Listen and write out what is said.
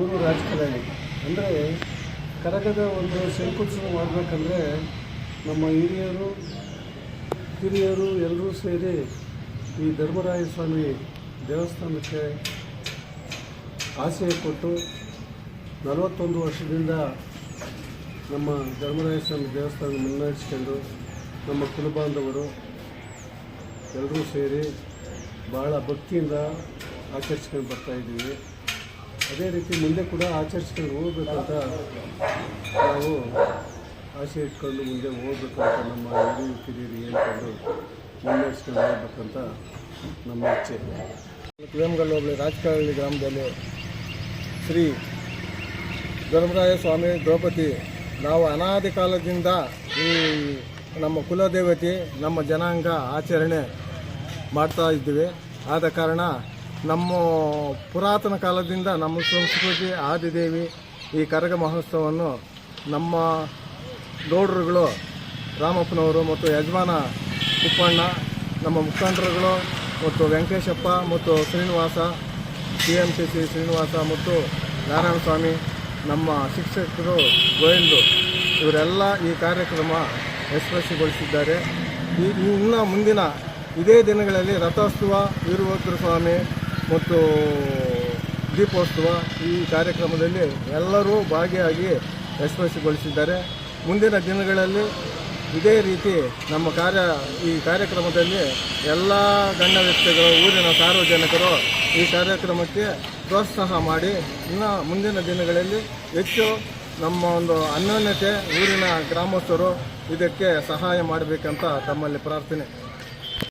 ಊರು ರಾಜಕಾರಣಿ. ಅಂದರೆ ಕರಗದ ಒಂದು ಶಂಕುತ್ಸವ ಮಾಡಬೇಕಂದ್ರೆ ನಮ್ಮ ಹಿರಿಯರು ಹಿರಿಯರು ಎಲ್ಲರೂ ಸೇರಿ ಈ ಧರ್ಮರಾಯ ಸ್ವಾಮಿ ದೇವಸ್ಥಾನಕ್ಕೆ ಆಸೆ ಕೊಟ್ಟು ನಲವತ್ತೊಂದು ವರ್ಷದಿಂದ ನಮ್ಮ ಧರ್ಮರಾಯ ಸ್ವಾಮಿ ದೇವಸ್ಥಾನ ಮುನ್ನಡೆಸ್ಕೊಂಡು ನಮ್ಮ ಕುಲಬಾಂಧವರು ಎಲ್ಲರೂ ಸೇರಿ ಭಾಳ ಭಕ್ತಿಯಿಂದ ಆಚರಿಸ್ಕೊಂಡು ಬರ್ತಾ ಇದ್ದೀವಿ. ಅದೇ ರೀತಿ ಮುಂದೆ ಕೂಡ ಆಚರಿಸ್ಕೊಂಡು ಹೋಗ್ಬೇಕಂತ ನಾವು ಆಸೆ ಇಟ್ಕೊಂಡು ಮುಂದೆ ಹೋಗ್ಬೇಕಂತ ನಮ್ಮ ಹಿರಿಯ ಕಿರಿಯರು ಹೇಳ್ಕೊಂಡು ಮುನ್ನಡೆಸ್ಕೊಂಡು ಹೋಗ್ಬೇಕಂತ ನಮ್ಮ ಇಚ್ಛೆ. ಕುಲಂಗಲ್ ಹೋಬಳಿ ರಾಜಕಾರಳ್ಳಿ ಗ್ರಾಮದಲ್ಲಿ ಶ್ರೀ ಧರ್ಮರಾಯ ಸ್ವಾಮಿ ದ್ರೌಪದಿ, ನಾವು ಅನಾದಿ ಕಾಲದಿಂದ ಈ ನಮ್ಮ ಕುಲದೇವತೆ, ನಮ್ಮ ಜನಾಂಗ ಆಚರಣೆ ಮಾಡ್ತಾ ಇದ್ದೀವಿ. ಆದ ಕಾರಣ ನಮ್ಮ ಪುರಾತನ ಕಾಲದಿಂದ ನಮ್ಮ ಸಂಸ್ಕೃತಿ, ಆದಿದೇವಿ ಈ ಕರಗ ಮಹೋತ್ಸವವನ್ನು ನಮ್ಮ ಗೌಡರುಗಳು ರಾಮಪ್ಪನವರು ಮತ್ತು ಯಜಮಾನ ಕುಪ್ಪಣ್ಣ ನಮ್ಮ ಮುಖಂಡರುಗಳು ಮತ್ತು ವೆಂಕಟೇಶಪ್ಪ ಮತ್ತು Srinivasa C M C C Srinivasa ಮತ್ತು ನಾರಾಯಣ ಸ್ವಾಮಿ ನಮ್ಮ ಶಿಕ್ಷಕರು ಗೋವಿಂದು, ಇವರೆಲ್ಲ ಈ ಕಾರ್ಯಕ್ರಮ ಯಶಸ್ವಿಗೊಳಿಸಿದ್ದಾರೆ. ಈ ಇನ್ನು ಮುಂದಿನ ಇದೇ ದಿನಗಳಲ್ಲಿ ರಥೋತ್ಸವ ವೀರಭದ್ರ ಸ್ವಾಮಿ ಮತ್ತು ದೀಪೋತ್ಸವ ಈ ಕಾರ್ಯಕ್ರಮದಲ್ಲಿ ಎಲ್ಲರೂ ಭಾಗಿಯಾಗಿ ಯಶಸ್ವಿಗೊಳಿಸಿದ್ದಾರೆ. ಮುಂದಿನ ದಿನಗಳಲ್ಲಿ ಇದೇ ರೀತಿ ನಮ್ಮ ಕಾರ್ಯ, ಈ ಕಾರ್ಯಕ್ರಮದಲ್ಲಿ ಎಲ್ಲ ಗಣ್ಯ ವ್ಯಕ್ತಿಗಳು, ಊರಿನ ಸಾರ್ವಜನಿಕರು ಈ ಕಾರ್ಯಕ್ರಮಕ್ಕೆ ಪ್ರೋತ್ಸಾಹ ಮಾಡಿ, ಇನ್ನು ಮುಂದಿನ ದಿನಗಳಲ್ಲಿ ಹೆಚ್ಚು ನಮ್ಮ ಒಂದು ಅನ್ಯೋನ್ಯತೆ ಊರಿನ ಗ್ರಾಮಸ್ಥರು ಇದಕ್ಕೆ ಸಹಾಯ ಮಾಡಬೇಕಂತ ತಮ್ಮಲ್ಲಿ ಪ್ರಾರ್ಥನೆ.